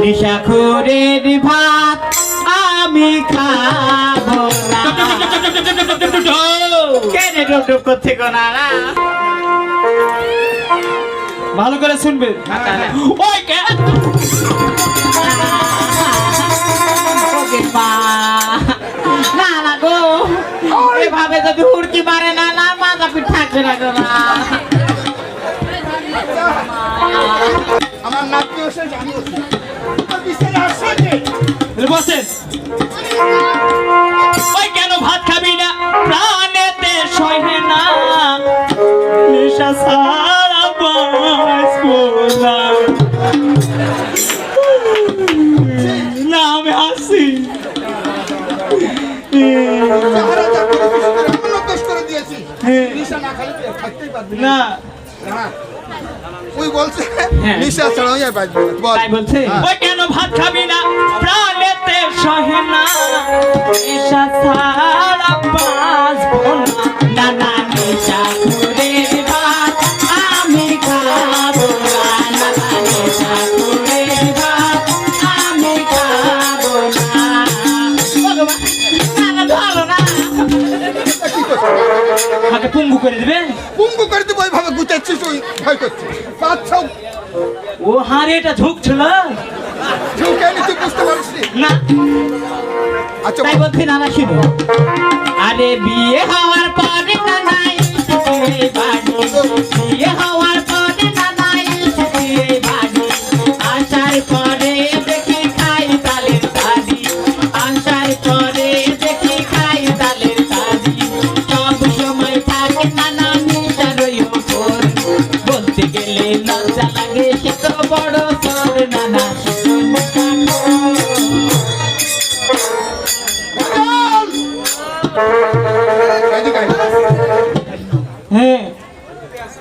নিশাখুরের ভাত আমি খাব না। কেন ডুব ডুব করছে না ভালো করে শুনবে। ওই কে? না না গো এভাবে যদি হুড়কি মারে না না মাথা পিঠ থাকবে না গো মা। আমার নাতি ওই কেন ভাত খাবি না? প্রাণেতে সহে না। নেশা সারা না আমি হাসি। তুই বলছে হ্যাঁ। নিশা আর বাঁচবি বল। বলছে হ্যাঁ। ওই কেন ভাত খাবি না? প্রাণেতে সহে না। নেশা সারা বাঁচবো না। না না নিশাখুরের ভাত আমি খাব না। না না নিশাখুরের ভাত আমি খাব না। ভগবান, না না ভালো না। এটা কি করছিস? আমাকে পুঙ্গু করে দিবে? পুঙ্গু করে ভয় করছিস। ও হারে এটা ঝুঁকে নি তুই বুঝতে পারিস না? আচ্ছা তাই বল। বলছি নানা শুনো। আরে বিয়ে হওয়ার পরে না নাই। বিয়ে হওয়ার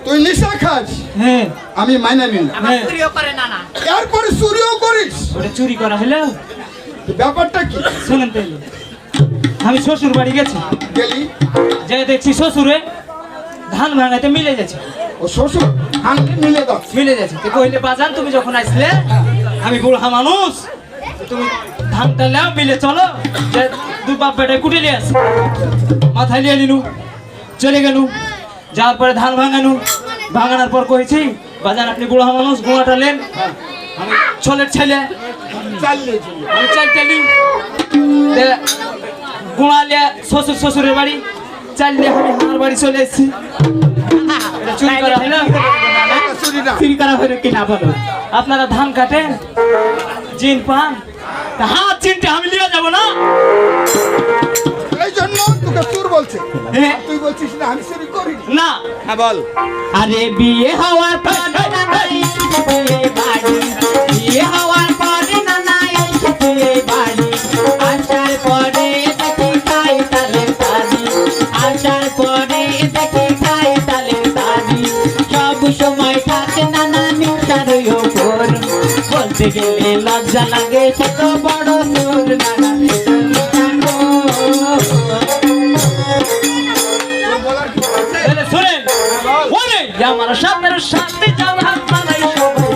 তুই নিশা খাস? হ্যাঁ। আমি মাইনা নিলাম আমার প্রিয় করে নানা এরপরে চুরিও করিস। ওটা চুরি করা হলো? তো ব্যাপারটা কি? শুনেন তাইলে আমি শ্বশুর বাড়ি গেছি। গেলি? যে দেখছি শ্বশুরে ধান ভাঙাতে মিলে যাচ্ছে ও শ্বশুর হাঙ্গে মিলে দাও? মিলে যাচ্ছে তো কইলে বাজান তুমি যখন আসলে আমি বুড়া মানুষ তুমি ধানটা নাও মিলে চলো। যে দু বাপ বেটায় কুটে নিয়ে আস মাথায় নিয়ে নিনু চলে গেলু যাওয়ার পরে ধান ভাঙানু, ভাঙানোর পর কইছি, বাজান, আপনি বুড়া মানুষ গোয়াটা নেন। আমি ছোলের ছেলে। আমি চাইতে নি গুণালিয়া শ্বশুর শ্বশুরের বাড়ি, চাল দিয়ে আমি আমার বাড়ি চলে এসেছি। চুরি করা হয় না? চুরি করা হলো কিনা বলো? আপনারা ধান কাটেন, জিন পান। হাত চিনতে আমি লিয়ে যাব না? তোকে চুর বলছে। হ্যাঁ। তুই বলছিস না আমি চুরি করি। না। হ্যাঁ বল। আরে বিয়ে হওয়ার পরে বিয়ে হওয়ার পরে নানা এসেছে বাড়ি। আসার পরে দেখি খাই তালের তালি। আসার পরে দেখি খাই তালের তালি। সব সময় থাকে নানা নিশার ওপর। বলতে গেলে লজ্জা লাগে সে তো বড় সুর নানা সাথের সাথে যাও হাত বানাই সবাই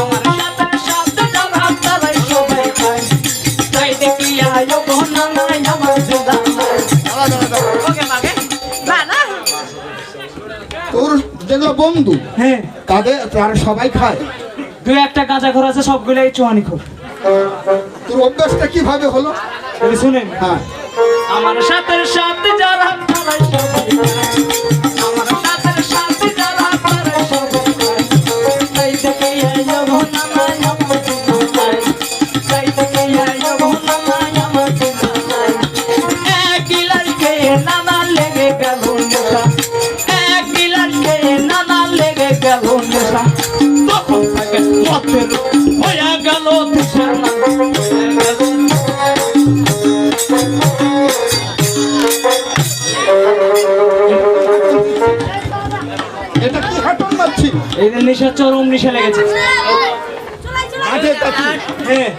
আমার সাথের সাথে যাও হাত বানাই সবাই তাই দেখি আয়ো বহনা নাই আমার জোড়া নাই। দাঁড়া, দাঁড়া, দাঁড়া। ওকে মাগে না না। তোর যেগুলো বন্ধু হ্যাঁ। তাদের তারা সবাই খায়। দু একটা গাঁজা ঘর আছে সবগুলাই চুয়ানি খোর। তোর অভ্যাসটা কীভাবে হলো? শুনেন। হ্যাঁ। আমার সাথের সাথে যার। আমার সাথের সাথে নেশা চরম নেশা লেগেছে। হ্যাঁ।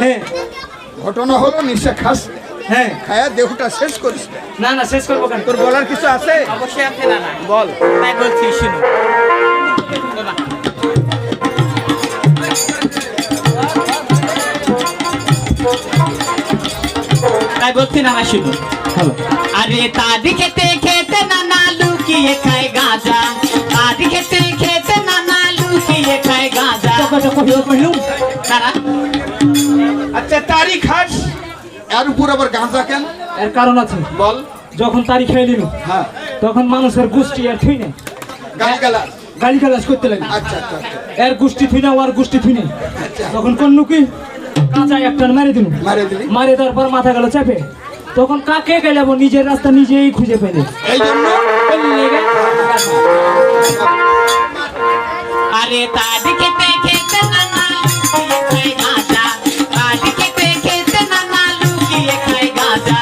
হ্যাঁ। ঘটনা হলো নেশা খাস। হ্যাঁ। খায়া দেহটা শেষ করিস না। না শেষ করব কেন? তোর বলার কিছু আছে? অবশ্যই আছে না না। বল। তাই বলছি শুনো। তাই বলছি না না শুনো। আরে তা দিকে খেতে না লুকিয়ে খায় গাঁজা। তাদি খেতে খেতে নানা লুকিয়ে খায় গাঁজা। তারা? আচ্ছা খাস। এর উপর আবার গাঁজা কেন? এর কারণ আছে। বল। যখন তারি খেয়ে দিল হ্যাঁ। তখন মানুষের গোষ্ঠী আর থুই না গালি গালা গালি গালাজ করতে লাগে। আচ্ছা আচ্ছা আচ্ছা। এর গোষ্ঠী থুই না ওর গোষ্ঠী থুই না আচ্ছা। তখন করলু কি কাঁচা একটা মারে দিল। মারে দিলি? মারে দেওয়ার পর মাথা গেল চেপে। তখন কাকে গেলাবো নিজের রাস্তা নিজেই খুঁজে পেলে। এই জন্য আরে খেতে লুকিয়ে খায় গাঁজা।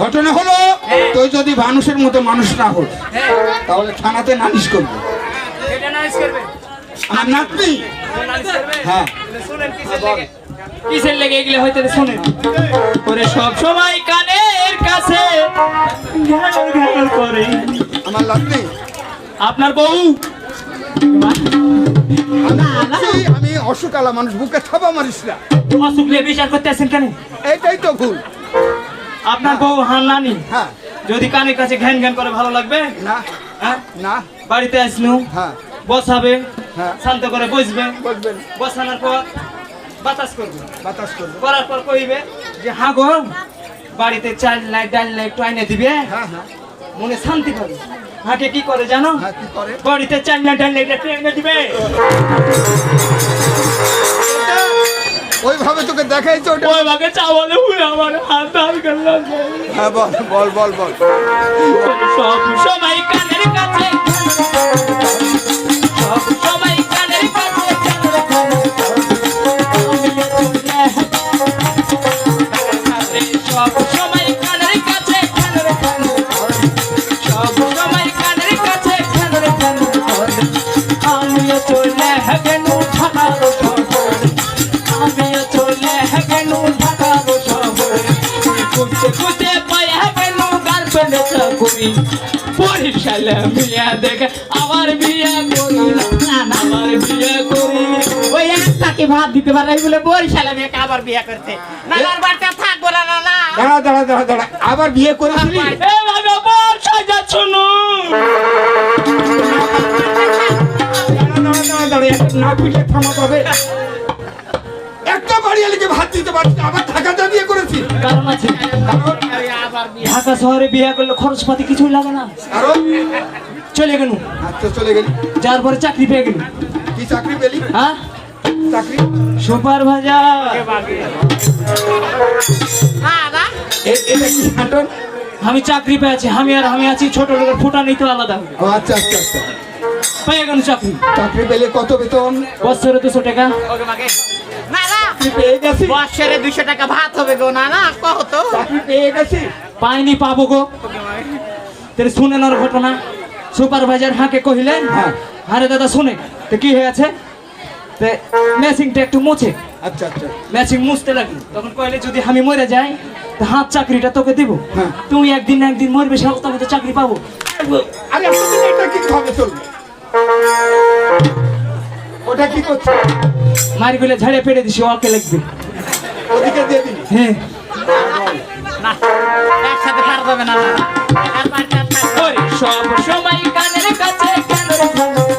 ঘটনা হলো তুই যদি মানুষের মতো মানুষ না হোস তাহলে থানাতে নালিশ করবি। আমার নাতনি? হ্যাঁ। কিসের লেগে। এগুলো হয়তো শোনেন। ওরে সব সময় কানের কাছে ঘ্যাল ঘ্যাল করে। আমার নাতনি। আপনার বউ? আমি অসুখ আলা মানুষ বুকে থাবা মারিস না। অসুখ নিয়ে বিচার করতে আসেন কেন? এইটাই তো ভুল। আপনার বউ হান নানি হ্যাঁ। যদি কানের কাছে ঘ্যান ঘ্যান করে ভালো লাগবে? না। হ্যাঁ? না। বাড়িতে আসনু হ্যাঁ। বসাবে হ্যাঁ। শান্ত করে বসবে। বলবেন বসানোর পর বাতাস করবে। বাতাস করবে। করার পর কইবে যে হ্যাঁ গো বাড়িতে চাল নাই ডাল নাই একটু আইনে দিবে। হ্যাঁ হ্যাঁ। মনে শান্তি পাবে। হাঁকে কি করে জানো? হ্যাঁ বাড়িতে চাল না ডাল নাই দিবে। ওইভাবে তোকে দেখাইছে ওটা? ওই ভাগে চাওয়ালে হুয়ে আমার হাত হাত করলাম হ্যাঁ বল বল বল বল। সব সময় কানের কাছে। বরিশালে বিয়া দেখে বিয়া করি। বিয়া করি। ওই একটাকে ভাত দিতে পারে বলে বরিশালে মেয়েকে আবার বিয়ে করতে। নানার বাড়িতে থাকব না নানা। দাঁড়া দাঁড়া দাঁড়া দাঁড়া আবার বিয়ে করেছিলি এ ভাবে বর সাজাচ্ছ নু। দাঁড়া দাঁড়া দাঁড়া দাঁড়া একটা না পিঠে থামা পাবে একটা বাড়ি আলিকে ভাত দিতে পারছি আবার ঢাকাতে বিয়ে করেছি। কারণ আছে। কারণ আবার ঢাকা শহরে বিয়ে করলে খরচপাতি কিছুই লাগে না। কারণ? চলে গেল আচ্ছা চলে গেলি। যার পরে চাকরি পেয়ে গেল কি চাকরি পেলি? হ্যাঁ? চাকরি? সুপার ভাজা এটা কি হাঁটন আমি চাকরি পেয়েছি আমি আর আমি আছি ছোট লোকের ফুটা নিতে আলাদা আচ্ছা আচ্ছা আচ্ছা। পেয়ে গেল চাকরি। চাকরি পেলে কত বেতন? বছরে দুশো টাকা। ওকে মাকে না না চাকরি পেয়ে গেছি। বছরে দুশো টাকা ভাত হবে গো না না কহ তো। চাকরি পেয়ে গেছি। পাইনি পাবো গো। তাহলে শুনেন ওর ঘটনা। সুপারভাইজার হাঁকে কহিলেন হ্যাঁ। আরে দাদা শুনে তো কি হয়েছে? তে ম্যাচিংটা একটু মুছে। আচ্ছা আচ্ছা। ম্যাচিং মুছতে লাগল। তখন কইলে যদি আমি মরে যাই তো হাত চাকরিটা তোকে দিব। হ্যাঁ। তুই একদিন একদিন মরবে সে তবে তো চাকরি পাবো। আরে এটা কি ভাবে চলবে? ওটা কি করছে? মারি গুলে ঝাড়ে পেড়ে দিছি ওকে লাগবে। ওদিকে দিয়ে দিলি হ্যাঁ। না একসাথে পার না। সব সময় কানের কাছে কানের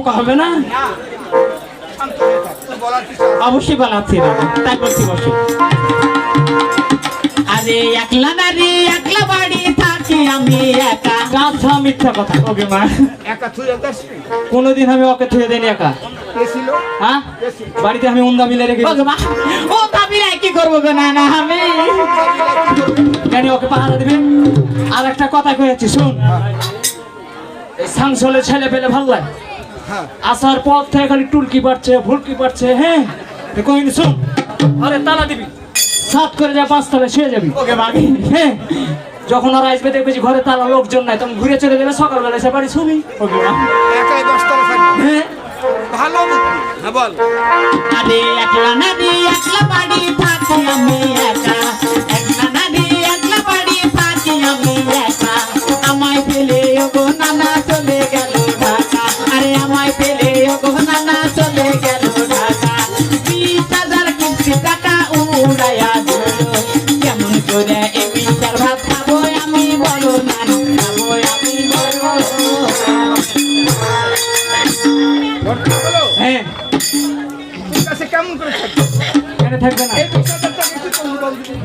এটাও হবে না? হয়ে? অবশ্যই তাই বলছি বসে। আরে একলা নারী একলা বাড়ি থাকি আমি একা। গাছা মিথ্যা কথা ওকে মা? একা তুই কোনোদিন আমি ওকে থুয়ে দেনি একা। হ্যাঁ? বাড়িতে আমি উন্দা মিলে রেখে ওকে মা। ও কাবিলায় কি করব গো না না আমি? জানি ওকে পাহারা দিবে। আর একটা কথা কয়েছি শুন। এই সাংসলে ছেলে পেলে ভালো লাগে। হ্যাঁ আসার পর থেকে খালি টুলকি পাচ্ছে ভুলকি পাচ্ছে হ্যাঁ? কইনি শুন আরে তালা দিবি। সাত করে যা পাঁচতলা শুয়ে যাবি। ওকে মা হ্যাঁ? যখন ওরা আসবে দেখবে যে ঘরে তালা লোকজন নাই। তখন ঘুরে চলে যাবে সকালবেলা এসে বাড়ি শুনি। ওকে একাই দশতলা থাকবি। হ্যাঁ? ভালো বুদ্ধি। হ্যাঁ বল। আরে একলা নারী একলা বাড়ি থাকি আমি একা। একলা নারী একলা বাড়ি থাকি আমি একা। আমায় ফেলে ওগো নানা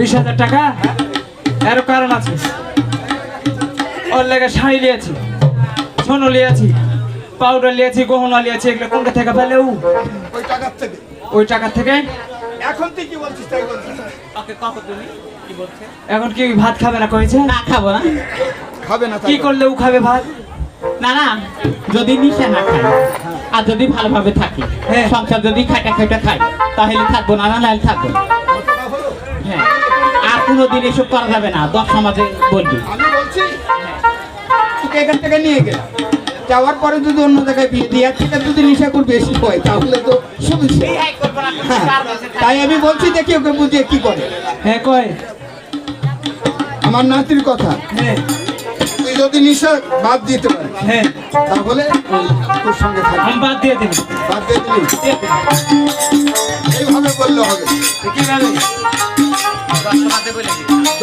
বিশ হাজার টাকা। এরও কারণ আছে। ওর লেগে শাড়ি লিয়েছি সোনো লিয়েছি পাউডার লিয়েছি গহনা লিয়েছি এগুলো কোনটা থেকে পেলে ও ওই টাকার থেকে। ওই টাকা থেকে? এখন তুই কি বলছিস তাই বলছিস? এখন কি ভাত খাবে না কয়েছে না খাব না। খাবে না কি করলে ও খাবে ভাত? না না যদি নিশা না খাই আর যদি ভালোভাবে থাকি হ্যাঁ। সংসার যদি খাটা খাটা খাই তাহলে থাকব না না নাহলে থাকব হ্যাঁ। কোনোদিন এসব করা যাবে না দশ সমাজে বলবি। আমি বলছি তোকে এখান থেকে নিয়ে গেলাম। যাওয়ার পরে যদি অন্য জায়গায় বিয়ে দিয়ে থেকে যদি নেশা করে বেশি হয় তাহলে তো সমস্যা হ্যাঁ, তাই আমি বলছি দেখি ওকে বুঝিয়ে কি করে। হ্যাঁ কয়? আমার নাতির কথা। হ্যাঁ। তুই যদি নেশা বাদ দিতে পারিস। হ্যাঁ। তাহলে তোর সঙ্গে আমি বাদ দিয়ে দিবি। বাদ দিয়ে দিলি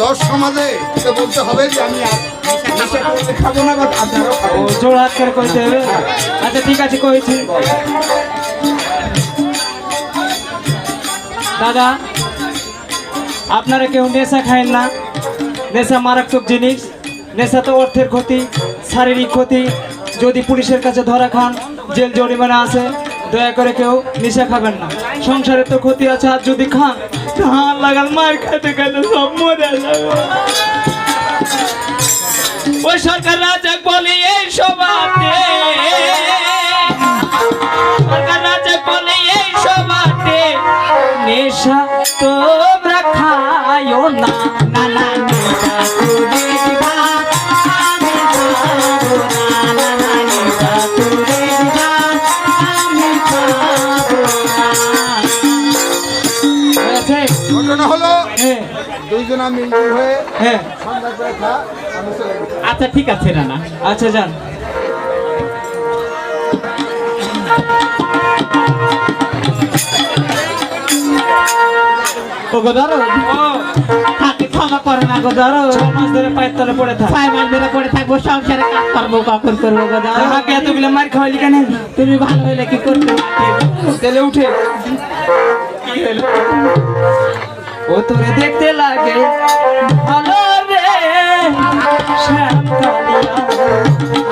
দশ জোর হবে। আচ্ছা ঠিক আছে দাদা, আপনারা কেউ নেশা খায়েন না। নেশা মারাত্মক জিনিস। নেশা তো অর্থের ক্ষতি, শারীরিক ক্ষতি। যদি পুলিশের কাছে ধরা খান, জেল জরিমানা আছে। দয়া করে কেউ নেশা খাবেন না সংসারে তো ক্ষতি আছে আর যদি খান ধান লাগাল মার খেতে খেতে সব মরে ওই সরকার রাজা বলে এই সভাতে সরকার রাজা এই সভাতে নেশা তোমরা খায়ও না না না নিশা হয়ে হ্যাঁ। আচ্ছা ঠিক আছে রানা আচ্ছা যান। ধরো। ও হাতে ক্ষমা করে না গো ধরো। মাস ধরে পায়ের তলে পড়ে থাক। ছয় মাস ধরে পড়ে থাকব সংসারে কাজ করব কখন করব গো ধরো। আমাকে এতগুলো মার খাওয়াইলি কেন? তুমি ভালো হইলে কি তেলে উঠে। ও তোরে দেখতে লাগে। ভালো রে শ্যাম কালিয়া।